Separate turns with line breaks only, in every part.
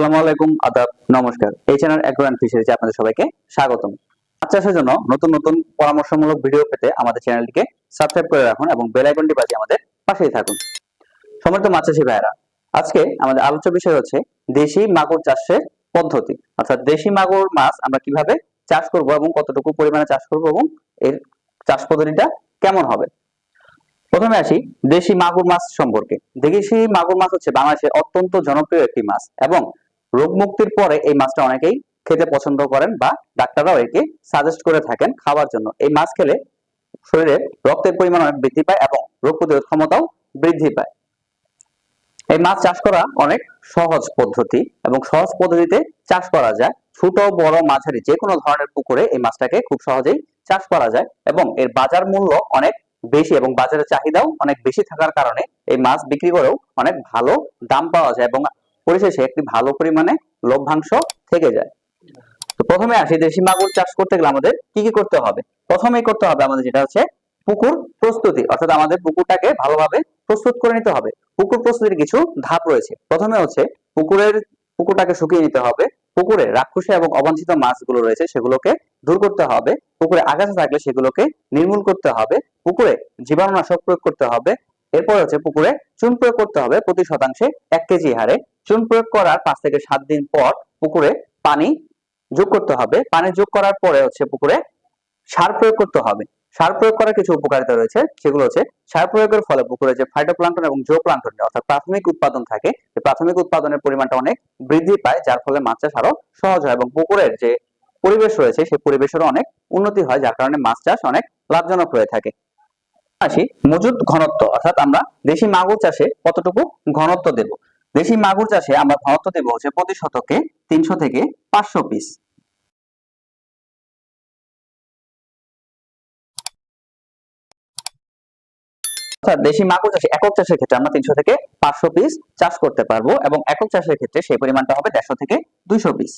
আসসালামু আলাইকুম, আদাব, নমস্কার। এই চ্যানেল অ্যাগ্রো ফিশারিজে আপনাদের সবাইকে স্বাগতম। চাষের জন্য নতুন নতুন পরামর্শমূলক ভিডিও পেতে আমাদের চ্যানেলটিকে সাবস্ক্রাইব করে রাখুন এবং বেল আইকনটি বাজিয়ে আমাদের পাশেই থাকুন। সমর্থ মাছ চাষি ভাইরা আজকে আমাদের আলোচ্য বিষয় হচ্ছে দেশি মাগুর চাষের পদ্ধতি। অর্থাৎ দেশি মাগুর মাছ আমরা কীভাবে চাষ করব এবং কতটুকু পরিমাণে চাষ করব এবং এর চাষ পদ্ধতিটা কেমন হবে? প্রথমে আসি দেশি মাগুর মাছ সম্পর্কে। দেশি মাগুর মাছ হচ্ছে বাংলাদেশের অত্যন্ত জনপ্রিয় একটি মাছ এবং রোগ মুক্তির পরে এই মাছটা অনেকেই খেতে পছন্দ করেন বা ডাক্তাররাও একে সাজেস্ট করে থাকেন খাওয়ার জন্য। এই মাছ খেলে শরীরে রক্তের পরিমাণ অনেক বৃদ্ধি পায় এবং রোগ প্রতিরোধ ক্ষমতাও বৃদ্ধি পায়। এই মাছ চাষ করা অনেক সহজ পদ্ধতি এবং সহজ পদ্ধতিতে চাষ করা যায়। ছোট, বড়, মাঝারি যে কোনো ধরনের পুকুরে এই মাছটাকে খুব সহজেই চাষ করা যায় এবং এর বাজার মূল্য অনেক বেশি এবং বাজারের চাহিদাও অনেক বেশি থাকার কারণে এই মাছ বিক্রি করেও অনেক ভালো দাম পাওয়া যায় এবং পরিশেষে একটি ভালো পরিমাণে লভ্যাংশ থেকে যায়। তো প্রথমে আসি দেশি মাগুর চাষ করতে গেলে আমাদের কি কি করতে হবে? প্রথমেই করতে হবে আমাদের যেটা হচ্ছে পুকুর প্রস্তুতি, অর্থাৎ আমাদের পুকুরটাকে ভালোভাবে প্রস্তুত করে নিতে হবে। পুকুর প্রস্তুতির কিছু ধাপ রয়েছে। প্রথমে হচ্ছে পুকুরের, পুকুরটাকে শুকিয়ে নিতে হবে। পুকুরে রাক্ষসী এবং অবাঞ্ছিত মাছগুলো রয়েছে, সেগুলোকে দূর করতে হবে। পুকুরে আগাছা থাকলে সেগুলোকে নির্মূল করতে হবে। পুকুরে জীবাণুনাশক প্রয়োগ করতে হবে। এরপর হচ্ছে পুকুরে চুন প্রয়োগ করতে হবে প্রতি শতাংশে এক কেজি হারে। চুন প্রয়োগ করার পাঁচ থেকে সাত দিন পর পুকুরে পানি যোগ করতে হবে। পানি যোগ করার পরে হচ্ছে পুকুরে সার প্রয়োগ করতে হবে। সার প্রয়োগ করার কিছু উপকারিতা রয়েছে, সেগুলো হচ্ছে সার প্রয়োগের ফলে পুকুরে যে ফাইটোপ্লাঙ্কটন এবং জো প্লাঙ্কটন অর্থাৎ প্রাথমিক উৎপাদন থাকে প্রাথমিক উৎপাদনের পরিমাণটা অনেক বৃদ্ধি পায়, যার ফলে মাছ চাষ আরও সহজ হয় এবং পুকুরের যে পরিবেশ রয়েছে, সেই পরিবেশেরও অনেক উন্নতি হয়, যার কারণে মাছ চাষ অনেক লাভজনক হয়ে থাকে। আসি মজুদ ঘনত্ব, অর্থাৎ আমরা দেশি মাগুর চাষে কতটুকু ঘনত্ব দেব? দেশি মাগুর চাষে আমরা ঘনত্ব দেব হচ্ছে প্রতি শতকে তিনশো থেকে পাঁচশো পিস অর্থাৎ দেশি মাগুর চাষে একক চাষের ক্ষেত্রে আমরা তিনশো থেকে পাঁচশো পিস চাষ করতে পারব এবং একক চাষের ক্ষেত্রে সেই পরিমাণটা হবে দেড়শো থেকে দুইশো পিস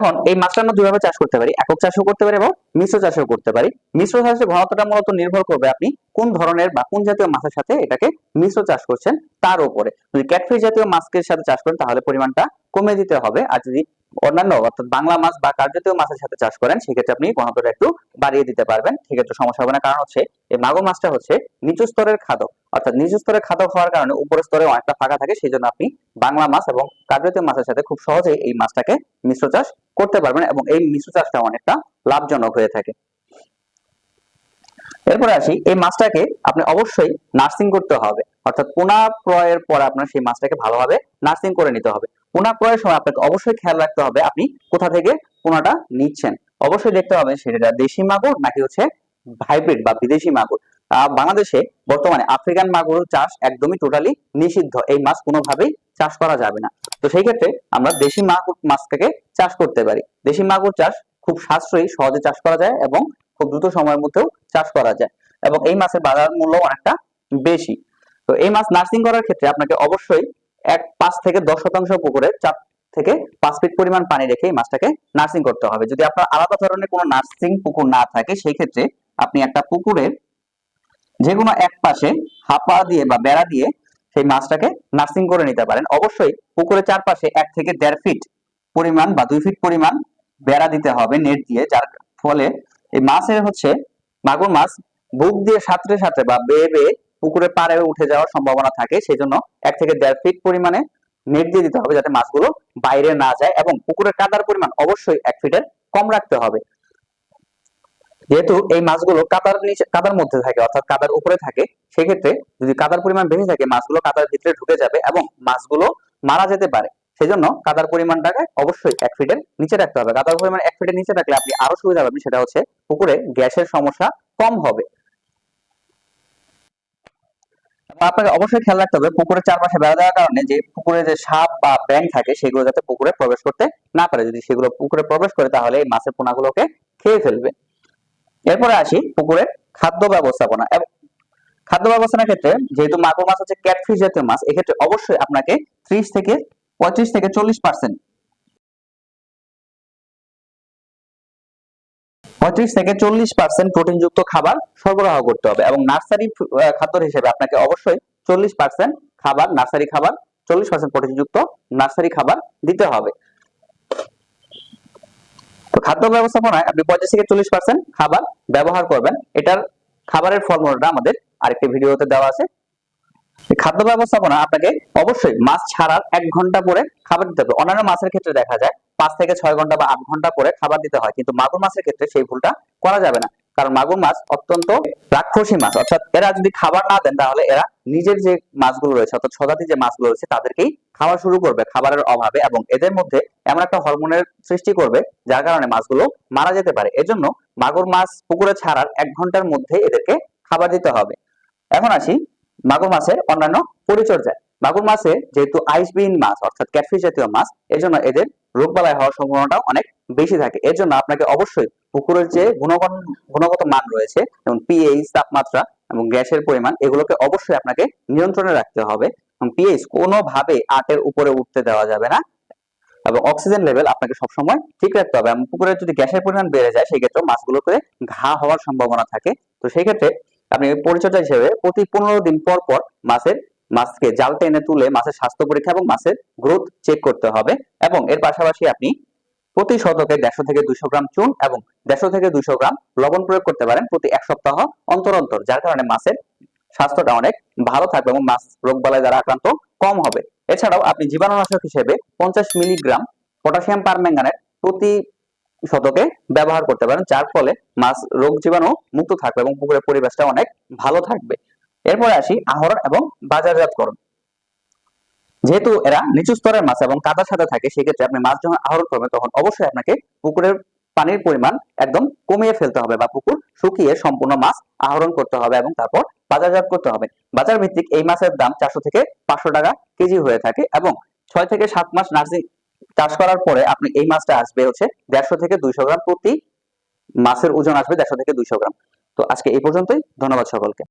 এখন এই মাছটা আমরা দুইভাবে চাষ করতে পারি। একক চাষও করতে পারি এবং মিশ্র চাষও করতে পারি। মিশ্র চাষের ঘনত্বটা মূলত নির্ভর করবে আপনি কোন ধরনের বা কোন জাতীয় মাছের সাথে এটাকে মিশ্র চাষ করছেন, তার উপরে। যদি ক্যাটফিশ জাতীয় মাছের সাথে চাষ করেন, তাহলে পরিমাণটা কমে দিতে হবে। আর যদি অন্যান্য অর্থাৎ বাংলা মাছ বা কার জাতীয় মাছের সাথে চাষ করেন, সেক্ষেত্রে আপনি ঘনত্বটা একটু বাড়িয়ে দিতে পারবেন। সেক্ষেত্রে সমস্যা হবে না। কারণ হচ্ছে, এই মাগুর মাছটা হচ্ছে নিচু স্তরের খাদক। অর্থাৎ নিচু স্তরের খাদক হওয়ার কারণে উপরের স্তরে অনেকটা ফাঁকা থাকে সেই জন্য আপনি বাংলা মাছ এবং কার জাতীয় মাছের সাথে খুব সহজেই এই মাছটাকে মিশ্র চাষ করতে পারবেন এবং এই মিশ্র চাষটা অনেকটা লাভজনক হয়ে থাকে। এরপরে আসি, এই মাছটাকে আপনি অবশ্যই নার্সিং করতে হবে। অর্থাৎ পোনা ক্রয়ের পরে আপনার সেই মাছটাকে ভালোভাবে নার্সিং করে নিতে হবে। পোনা ক্রয়ের সময় আপনাকে অবশ্যই খেয়াল রাখতে হবে আপনি কোথা থেকে পোনাটা নিচ্ছেন। অবশ্যই দেখতে হবে সেটা দেশি মাগুর নাকি হচ্ছে হাইব্রিড বা বিদেশি মাগুর। বাংলাদেশে বর্তমানে আফ্রিকান মাগুর চাষ একদমই টোটালি নিষিদ্ধ। এই মাছ কোনোভাবেই চাষ করা যাবে না। তো সেই ক্ষেত্রে আমরা দেশি মাগুর মাছটাকে চাষ করতে পারি। দেশি মাগুর চাষ খুব সাশ্রয়ী, সহজে চাষ করা যায় এবং খুব দ্রুত সময়ের মধ্যেও চাষ করা যায় এবং এই মাছের বাজার মূল্য অনেকটা বেশি। তো এই মাছ নার্সিং করার ক্ষেত্রে আপনাকে অবশ্যই এক পাঁচ থেকে দশ শতাংশ পুকুরে চার থেকে পাঁচ ফিট পরিমাণ পানি রেখে এই মাছটাকে নার্সিং করতে হবে। যদি আপনার আলাদা ধরনের কোনো নার্সিং পুকুর না থাকে, সেই ক্ষেত্রে আপনি একটা পুকুরের যে কোনো এক পাশে হাপা দিয়ে বা বেড়া দিয়ে সেই মাছটাকে নার্সিং করে নিতে পারেন। অবশ্যই পুকুরের চারপাশে এক থেকে দেড় ফিট পরিমাণ বা দুই ফিট পরিমাণ বেড়া দিতে হবে নেট দিয়ে, যার ফলে এই মাছের হচ্ছে মাগুর মাছ বুক দিয়ে সাঁতরে সাঁতরে বা বেয়ে বেয়ে পুকুরে পাড়ে উঠে যাওয়ার সম্ভাবনা থাকে সেই জন্য এক থেকে দেড় ফিট পরিমাণে নেট দিয়ে দিতে হবে যাতে মাছগুলো বাইরে না যায় এবং পুকুরের কাদার পরিমাণ অবশ্যই এক ফিটের কম রাখতে হবে। যেহেতু এই মাছগুলো কাদার নিচে কাদার মধ্যে থাকে, অর্থাৎ কাদার উপরে থাকে, সেক্ষেত্রে যদি কাদার পরিমাণ বেশি থাকে, মাছগুলো কাদার ভিতরে ঢুকে যাবে এবং মাছগুলো মারা যেতে পারে। সেজন্য কাদার পরিমাণটাকে অবশ্যই এক ফিটের নিচে রাখতে হবে। কাদার পরিমাণ এক ফিটের নিচে রাখলে আপনি আরও সুবিধা পাবেন, সেটা হচ্ছে পুকুরে গ্যাসের সমস্যা কম হবে। আপনাকে অবশ্যই খেয়াল রাখতে হবে, পুকুরের চারপাশে বেড়া দেওয়ার কারণে যে পুকুরে যে সাপ বা ব্যাং থাকে, সেগুলো যাতে পুকুরে প্রবেশ করতে না পারে। যদি সেগুলো পুকুরে প্রবেশ করে, তাহলে এই মাছের পোনাগুলোকে খেয়ে ফেলবে। এরপরে আসি পুকুরের খাদ্য ব্যবস্থাপনা। এবং খাদ্য ব্যবস্থাপনার ক্ষেত্রে যেহেতু মাগুর মাছ হচ্ছে ক্যাটফিশ জাতীয় মাছ, এক্ষেত্রে অবশ্যই আপনাকে ত্রিশ থেকে পঁয়ত্রিশ থেকে চল্লিশ পার্সেন্ট পঁয়ত্রিশ থেকে চল্লিশ পার্সেন্ট প্রোটিনযুক্ত খাবার সরবরাহ করতে হবে এবং নার্সারি খাদ্য হিসেবে আপনাকে অবশ্যই চল্লিশ পার্সেন্ট খাবার, নার্সারি খাবার, চল্লিশ পার্সেন্ট প্রোটিনযুক্ত নার্সারি খাবার দিতে হবে। তো খাদ্য ব্যবস্থাপনায় আপনি পঁয়ত্রিশ থেকে চল্লিশ পার্সেন্ট খাবার ব্যবহার করবেন। এটার খাবারের ফর্মুলাটা আমাদের আরেকটি ভিডিওতে দেওয়া আছে। খাদ্য ব্যবস্থাপনা আপনাকে অবশ্যই মাছ ছাড়ার এক ঘণ্টা পরে খাবার দিতে হবে। অন্যান্য মাছের ক্ষেত্রে দেখা যায় পাঁচ থেকে ছয় ঘণ্টা বা আট ঘণ্টা পরে খাবার দিতে হয়। কিন্তু মাগুর মাছের ক্ষেত্রে সেই ভুলটা করা যাবে না। কারণ মাগুর মাছ অত্যন্ত রাক্ষসী মাছ। অর্থাৎ এরা যদি খাবার না দেন, তাহলে এরা নিজের যে মাছগুলো রয়েছে, অর্থাৎ সদাতি যে মাছগুলো রয়েছে, তাদেরকেই খাওয়া শুরু করবে খাবারের অভাবে এবং এদের মধ্যে এমন একটা হরমোনের সৃষ্টি করবে, যার কারণে মাছগুলো মারা যেতে পারে। এজন্য মাগুর মাছ পুকুরে ছাড়ার এক ঘণ্টার মধ্যে এদেরকে খাবার দিতে হবে। এখন আসি মাগুর মাছের অন্যান্য পরিচর্যায় মাগুর মাছে যেহেতু আইসবিহীন মাছ, অর্থাৎ ক্যাটফিশ জাতীয় মাছ, এজন্য এদের রোগবালাই হওয়ার সম্ভাবনাটাও অনেক বেশি থাকে। এর জন্য আপনাকে অবশ্যই পুকুরের যে গুণগত মান রয়েছে, যেমন পিএইচ তাপমাত্রা এবং গ্যাসের পরিমাণ, এগুলোকে অবশ্যই আপনাকে নিয়ন্ত্রণে রাখতে হবে। এবং পিএইচ কোনোভাবে আটের উপরে উঠতে দেওয়া যাবে না। এবং অক্সিজেন লেভেল আপনাকে সবসময় ঠিক রাখতে হবে। এবং পুকুরে যদি গ্যাসের পরিমাণ বেড়ে যায় সেই ক্ষেত্রে মাছগুলোকে ঘা হওয়ার সম্ভাবনা থাকে। তো সেই ক্ষেত্রে আপনি পরিচর্যা হিসেবে প্রতি পনেরো দিন পর পর মাছের, মাছকে জাল টেনে তুলে মাছের স্বাস্থ্য পরীক্ষা এবং মাছের গ্রোথ চেক করতে হবে এবং এর পাশাপাশি আপনি প্রতি শতকে দেড়শো থেকে দুইশো গ্রাম চুন এবং দেড়শো থেকে দুইশো গ্রাম লবণ প্রয়োগ করতে পারেন প্রতি এক সপ্তাহ অন্তর অন্তর, যার কারণে মাছের স্বাস্থ্যটা অনেক ভালো থাকবে এবং মাছ রোগ বালায় দ্বারা আক্রান্ত কম হবে। এছাড়াও আপনি জীবাণুনাশক হিসেবে পঞ্চাশ মিলিগ্রাম পটাশিয়াম পারম্যাঙ্গানেট প্রতি শতকে ব্যবহার করতে পারেন, যার ফলে মাছ রোগ জীবাণু মুক্ত থাকবে এবং পুকুরের পরিবেশটা অনেক ভালো থাকবে। এরপরে আসি আহরণ এবং বাজারজাতকরণ। যেহেতু এরা নিচু স্তরের মাছ এবং কাদার সাথে থাকে, সেক্ষেত্রে আপনি মাছ যখন আহরণ করবেন, তখন অবশ্যই আপনাকে পুকুরের পানির পরিমাণ একদম কমিয়ে ফেলতে হবে বা পুকুর শুকিয়ে সম্পূর্ণ মাছ আহরণ করতে হবে এবং তারপর বাজারজাত করতে হবে। বাজার ভিত্তিক এই মাছের দাম চারশো থেকে পাঁচশো টাকা কেজি হয়ে থাকে এবং ছয় থেকে সাত মাস নার্সিং চাষ করার পরে আপনি এই মাছটা আসবে হচ্ছে দেড়শো থেকে দুইশো গ্রাম প্রতি মাছের ওজন আসবে দেড়শো থেকে দুইশো গ্রাম। তো আজকে এই পর্যন্তই। ধন্যবাদ সকলকে।